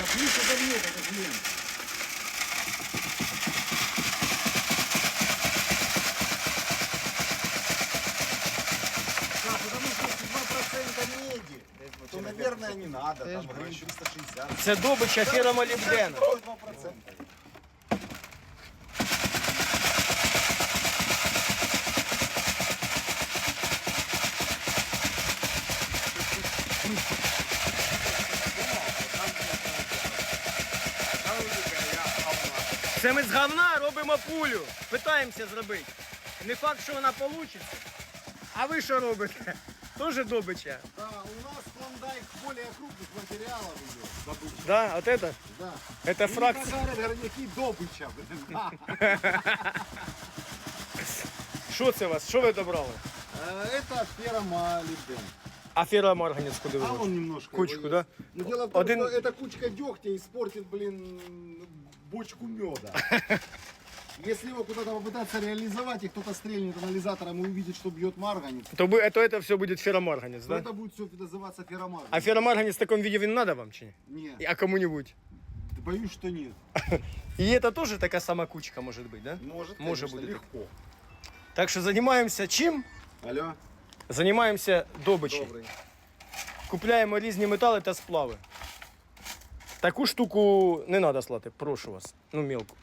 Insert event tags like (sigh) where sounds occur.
Да плюс разовьет, это же лента. Да, потому что если 2% меди, то, наверное, не надо. Там гривен 360. Це добича фіромолібдена. Какой 2%? Це ми з говна робимо пулю. Питаємося зробити. Не факт, що вона вийде. А ви що робите? Тоже добича. Да, у нас клондайк более крупных материалов идет. Добыча. Да, от это? Да. Это фракция. говорят, горняки добыча. блин. Що (laughs) це у вас? Що ви добрали? Э, Это феромолибден. А феромарганець куди ви? А он немножко. Кучку, его да? Но дело в том, Один- что эта кучка дегтя испортит, блин, бочку меда. (laughs) Если его куда-то попытаться реализовать, и кто-то стрельнет анализатором и увидит, что бьет марганец, То, ви- то это все буде феромарганець, то да? это будет все называться феромарганец. А феромарганец в такому виде він надо вам чи ні? Нет, А кому-нибудь? боюсь, что нет. (laughs) І це теж така сама кучка може бути, да? Может, Может конечно, быть, легко. Так що займаємося чим? Алло, Займаємося добичею. добрый. Купляємо різні метали та сплави. Таку штуку не треба слати, прошу вас. Ну, мілку.